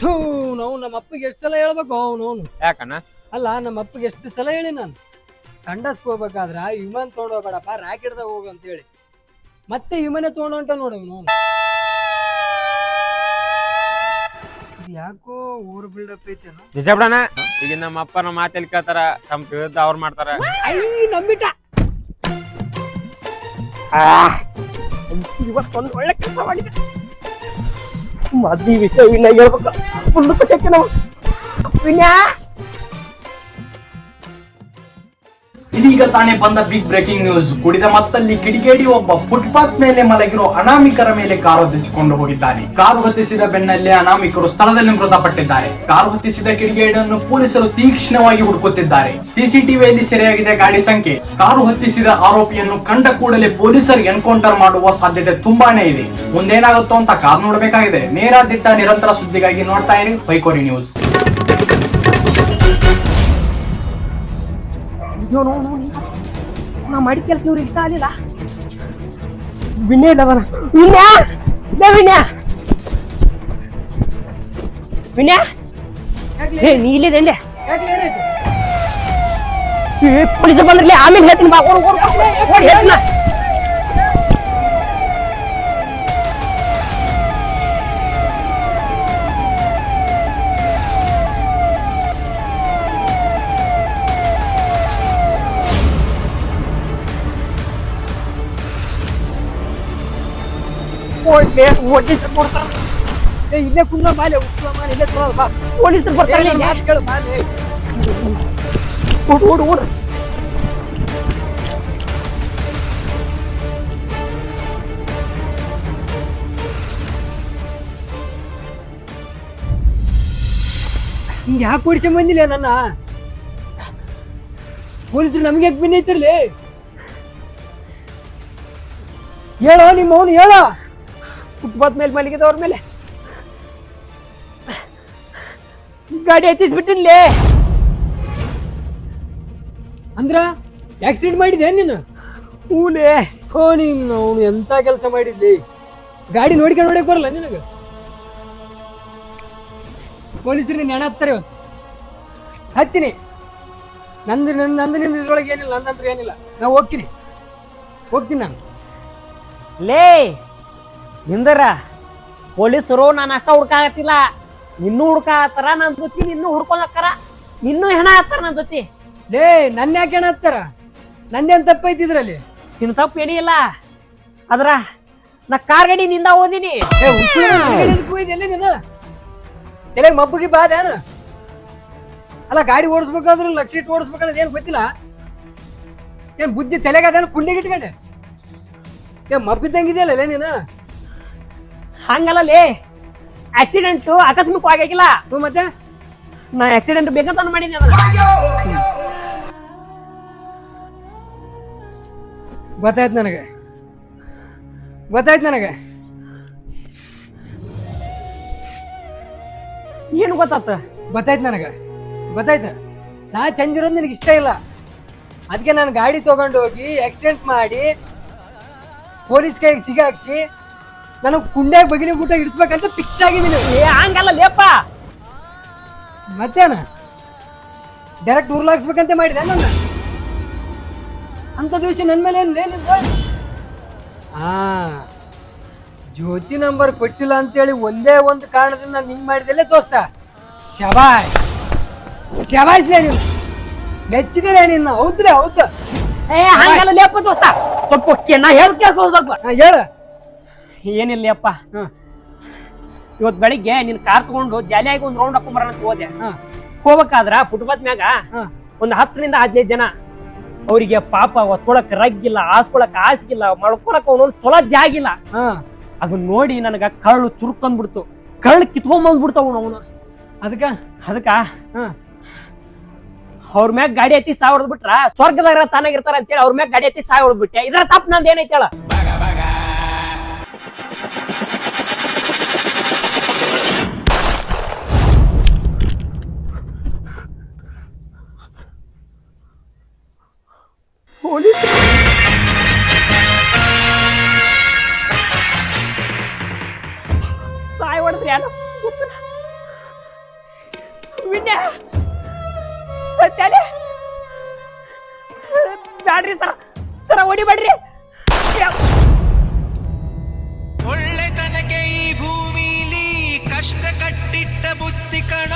ಥೂ ನಾವು ನಮ್ಮ ಅಪ್ಪಗೆ ಎಷ್ಟು ಸಲ ಹೇಳ್ಬೇಕು? ಅವನು ಅವನು ಯಾಕಣ್ಣ? ಅಲ್ಲ ನಮ್ಮ ಅಪ್ಪಗೆ ಎಷ್ಟು ಸಲ ಹೇಳಿ ನಾನು? ಸಂಡಸ್ಗೆ ಹೋಗ್ಬೇಕಾದ್ರ ವಿಮಾನ ತೊಗೊಂಡು ಹೋಗ್ಬೇಡಪ್ಪ ರಾಕೆಟ್ದಾಗ ಹೋಗು ಅಂತೇಳಿ ಮತ್ತೆ ವಿಮಾನ ತೊಗೊಂಡು ಹೊಂಟ ನೋಡು ಅವನು. ಯಾಕೋ ಊರ್ ಬಿಲ್ಡಪ್ ಐತೇನೋ ನಿಜ ಬಿಡಣ ಈಗ ನಮ್ಮ ಅಪ್ಪ ನಮ್ಮ ಮಾತಲ್ಲಿ ಕೇಳ್ತಾರ ತಮ್ಮ ವಿರುದ್ಧ ಅವ್ರು ಮಾಡ್ತಾರ. ಐ ನಂಬಿಟ ಇವತ್ತೊಂದು ಒಳ್ಳೆ ಕೆಲಸ ಮಾಡಿದೆ. ಮದ್ವಿ ವಿಷಯ ವಿನಯ ಹೇಳ್ಬೇಕು. ಫುಲ್ ಖುಷಿ ನಾವು ವಿನಯ! ಇದೀಗ ತಾನೇ ಬಂದ ಬಿಗ್ ಬ್ರೇಕಿಂಗ್ ನ್ಯೂಸ್ ಕುಡಿದ ಮತ್ತಲ್ಲಿ ಕಿಡಿಗೇಡಿ ಒಬ್ಬ ಫುಟ್ಪಾತ್ ಮೇಲೆ ಮಲಗಿರೋ ಅನಾಮಿಕರ ಮೇಲೆ ಕಾರು ಹೊತ್ತಿಸಿಕೊಂಡು ಹೋಗಿದ್ದಾನೆ. ಕಾರು ಹತ್ತಿಸಿದ ಬೆನ್ನಲ್ಲೇ ಅನಾಮಿಕರು ಸ್ಥಳದಲ್ಲಿ ಮೃತಪಟ್ಟಿದ್ದಾರೆ. ಕಾರು ಹೊತ್ತಿಸಿದ ಕಿಡಿಗೇಡಿಯನ್ನು ಪೊಲೀಸರು ತೀಕ್ಷ್ಣವಾಗಿ ಹುಡುಕುತ್ತಿದ್ದಾರೆ. ಸಿಸಿಟಿವಿಯಲ್ಲಿ ಸೆರೆಯಾಗಿದೆ ಗಾಡಿ ಸಂಖ್ಯೆ. ಕಾರು ಹತ್ತಿಸಿದ ಆರೋಪಿಯನ್ನು ಕಂಡ ಕೂಡಲೇ ಪೊಲೀಸರು ಎನ್ಕೌಂಟರ್ ಮಾಡುವ ಸಾಧ್ಯತೆ ತುಂಬಾನೇ ಇದೆ. ಮುಂದೇನಾಗುತ್ತೋ ಅಂತ ಕಾರು ನೋಡಬೇಕಾಗಿದೆ. ನೇರ ದಿಟ್ಟ ನಿರಂತರ ಸುದ್ದಿಗಾಗಿ ನೋಡ್ತಾ ಇರಿ. ಬೈಕೋರಿ ನ್ಯೂಸ್. ಅಯ್ಯೋ ನೋ ನೋ ನಾ ಮಾಡಿದ ಕೆಲಸ ಇವ್ರಿಗೆ ಇಷ್ಟ ಆಗಲಿಲ್ಲ. ವಿನ್ಯ ಇಲ್ಲ ಅದನ. ವಿನ್ಯ ಲೇ ವಿನ್ಯ ವಿನಯ ಏ ನೀ ಇಲ್ಲಿದೆ ಏ ಪೊಲೀಸ್ ಬಂದ್ರಲ್ಲಿ ಆಮೇಲೆ ಹೇಳ್ತೀನಿ ಬಾ ಓಡ್ ಓಡ್ ಓಡ್, ಓಡ್ ಹೇಳ್ತೀನಿ ನಾ. ಓಡ್ ಲೇ, ಪೊಲೀಸ್ರು ಏ ಇಲ್ಲೇ ಕುಂದ್ರ ಬಾಲೆ ಉಸ್ಕೊ ಇಲ್ಲೇ ತೊಗೊಳಲ್ಲ ಬಾ ಪೊಲೀಸ್ರು ಬರ್ತಾರೆ. ಮಾತ್ ಕೇಳು ಬಾಲೆ ಓಡ್ ಓಡ್ ಓಡ್ ಹಿಂಗೆ ಯಾಕೆ ಹೊಡಿಸ್ಕೊಂಡ್ ಬಂದಿಲ್ಲ ನನ್ನ ಪೊಲೀಸರು ನಮ್ಗೆ ಯಾಕೆ ಬೆನ್ನೈತಿರ್ಲಿ ಹೇಳೋ ನಿಮ್ಮ ಅವನು ಹೇಳೋ ಫುಟ್ಪಾತ್ ಮೇಲೆ ಮಲಗಿದವ್ರ ಮೇಲೆ? ಗಾಡಿ ಹತ್ತಿಸ್ಬಿಟ್ಟಿನ್ಲೇ ಅಂದ್ರ ಆಕ್ಸಿಡೆಂಟ್ ಮಾಡಿದೆ ನೀನು? ಹೂಲೇ ನೀನು ಅವನು ಎಂತ ಕೆಲಸ ಮಾಡಿದ್ಲಿ? ಗಾಡಿ ನೋಡ್ಕೊಂಡು ನೋಡಕ್ ಬರಲ್ಲ ನಿನಗೆ? ಪೊಲೀಸರು ನೀನು ಹತ್ತಾರೆ ಇವತ್ತು. ಹತ್ತೀನಿ. ನಂದು ನನ್ನ ನಂದು ನಿಂದು ಇದ್ರೊಳಗೆ ಏನಿಲ್ಲ ನಂದಂತ್ರ ಏನಿಲ್ಲ. ನಾ ಹೋಗ್ತೀನಿ. ಹೋಗ್ತೀನಿ ನಾನು. ಲೇ. ನಿಂದರ? ಪೊಲೀಸರು ನಾನು ಅಷ್ಟ ಹುಡ್ಕಾಕತ್ತಿಲ್ಲ. ನಿನ್ನೂ ಹುಡ್ಕಾಕತ್ತಾರ ನನ್ನ ಜೊತೆ ಇನ್ನೂ ಹುಡ್ಕೊಳಕ್ಕಾರ. ಇನ್ನೂ ಹೆಣ ಹಾಕ್ತಾರ ನನ್ನ ಜೊತೆ. ಲೇ ನನ್ನ ಯಾಕೆ ಹೆಣ ಹತ್ತಾರ? ನಂದೇನ್ ತಪ್ಪೈತಿ ಇದ್ರಲ್ಲಿ? ನಿನ್ನ ತಪ್ಪು ಏನೂ ಇಲ್ಲ. ಅದ್ರ ನಾ ಕಾರ್ ಗಡಿ ನಿಂದ ಓದಿನಿ ಎಲ್ಲಿ ನೀನು? ತಲೆಗೆ ಮಬ್ಬುಗೆ ಬಾದೇನ ಅಲ್ಲ ಗಾಡಿ ಓಡಿಸ್ಬೇಕಾದ್ರೆ ಲಕ್ಷ ಇಟ್ಟು ಓಡಿಸ್ಬೇಕಾದ್ರೆ ಏನ್ ಗೊತ್ತಿಲ್ಲ? ಏನ್ ಬುದ್ಧಿ ತಲೆಗೆ ಅದೇನು ಕುಂಡಿಗೆ ಇಟ್ಕೊಂಡೆ? ಏ ಮಬ್ಬಿದ್ದಂಗಿದೆಯಲ್ಲ ನೀನು? ಹಂಗಲ್ಲ ಲೇ. ಆಕ್ಸಿಡೆಂಟ್ ಆಗಿಲ್ಲ. ಹ್ಞೂ ಮತ್ತೆ? ನಾ ಆಕ್ಸಿಡೆಂಟ್ ಬೇಕಂತ ಮಾಡೀನಿ ಅದನ್ನ. ಗೊತ್ತಾಯ್ತು ನನಗೆ. ಗೊತ್ತಾಯ್ತು ನನಗೆ. ಏನು ಗೊತ್ತಾತ? ಗೊತ್ತಾಯ್ತು ನನಗೆ. ಗೊತ್ತಾಯ್ತು. ನಾ ಚಂದಿರೋದು ನಿನಗೆ ಇಷ್ಟ ಇಲ್ಲ. ಅದಕ್ಕೆ ನಾನು ಗಾಡಿ ತಗೊಂಡು ಹೋಗಿ ಆಕ್ಸಿಡೆಂಟ್ ಮಾಡಿ ಪೊಲೀಸ್ ಕೈಗೆ ಸಿಗಾಕ್ಸಿ ನನಗೆ ಕುಂಡ್ಯಾಗ ಬಗಿನ ಊಟ ಇಡಿಸ್ಬೇಕಂತ ಫಿಕ್ಸ್ ಆಗಿದ್ದೀನಿ. ಏ ಹಂಗಲ್ಲ ಲೇಪ. ಮತ್ತೇನ ಡೈರೆಕ್ಟ್ ಉರ್ಲಾಗಿಸ್ಬೇಕಂತ ಮಾಡಿದೆ ನನ್ನ. ಅಂತ ದಿವಸ ನನ್ನ ಮೇಲೆ ಏನು ಏನು ಹಾ ಜ್ಯೋತಿ ನಂಬರ್ ಕೊಟ್ಟಿಲ್ಲ ಅಂತೇಳಿ ಒಂದೇ ಒಂದು ಕಾರಣದಿಂದ ನಾನು ಹಿಂಗೆ ಮಾಡಿದೆಲ್ಲೇ ದೋಸ್ತ. ಶಬಾಯ್ ಶಬಾಯ್ಸ್ಲೇ ನೀನು. ಮೆಚ್ಚಿದೆ ನಿನ್ನ. ಹೌದ್ರೆ ಹೌದು. ಏ ಹಂಗಲ್ಲ ಲೇಪ ದೋಸ್ತ. ಸ್ವಲ್ಪ ಕೆ- ನಾ ಹೇಳ್ ಕೇಳ್ಕೊ ಸ್ವಲ್ಪ. ಹೇಳ. ಏನಿಲ್ಲ ಅಪ್ಪ ಹಾ. ಇವತ್ ಬೆಳಿಗ್ಗೆ ನಿನ್ ಕಾರ್ ತಗೊಂಡು ಜಾಲಿಯಾಗಿ ಒಂದ್ ರೌಂಡ್ ಹಾಕೊಂಬರೋಣ ಅಂತ ಹೋದೆ. ಹೋಗ್ಬೇಕಾದ್ರ ಫುಟ್ಪಾತ್ ಮ್ಯಾಗ ಒಂದ್ ಹತ್ತರಿಂದ ಹದಿನೈದು ಜನ. ಅವರಿಗೆ ಪಾಪ ಒತ್ಕೊಳಕ್ ರಗ್ಗಿಲ್ಲ ಆಸ್ಕೊಳಕ್ ಆಸ್ಗಿಲ್ಲ ಮಾಡ್ಕೊಳಕ್ ಅವನು ಚೊಲೋ ಜಾಗಿಲ್ಲ. ಅದನ್ನ ನೋಡಿ ನನಗ ಕಳ್ಳು ಚುರುಕೊಂಡ್ಬಿಡ್ತು ಕಳ್ಳು ಕಿತ್ಕೊಂಬಂದ್ಬಿಡ್ತಾವ ಅವನು ಅದಕ್ಕ? ಅದಕ್ಕ? ಅವ್ರ ಮ್ಯಾಗ ಗಾಡಿ ಹತ್ತಿ ಸಾವ್ ಹೊಡೆದ್ಬಿಟ್ರ ಸ್ವರ್ಗದಾಗ ತಾನಾಗಿರ್ತಾರ ಅಂತೇಳಿ ಅವ್ರ ಮ್ಯಾಗ ಗಾಡಿ ಹತ್ತಿ ಸಾವ್ ಹೊಡೆದ್ಬಿಟ್ಟೆ ಇದ್ರ ತಪ್ಪು ನಂದು ಏನೈತಿ ಹೇಳ. ಪೊಲೀಸ್ ಸಾಯ್ ಹೊಡೆದ್ರಿ ಯಾರು? ವಿನ್ಯ, ಸತ್ಯಾಲೆ? ಬ್ಯಾಡ್ರಿ ಸರ ಸರ ಹೊಡಿಬೇಡ್ರಿ. ಒಳ್ಳೆತನಕ್ಕೆ ಈ ಭೂಮಿಲಿ ಕಷ್ಟ ಕಟ್ಟಿಟ್ಟ ಬುತ್ತಿ ಕಣ.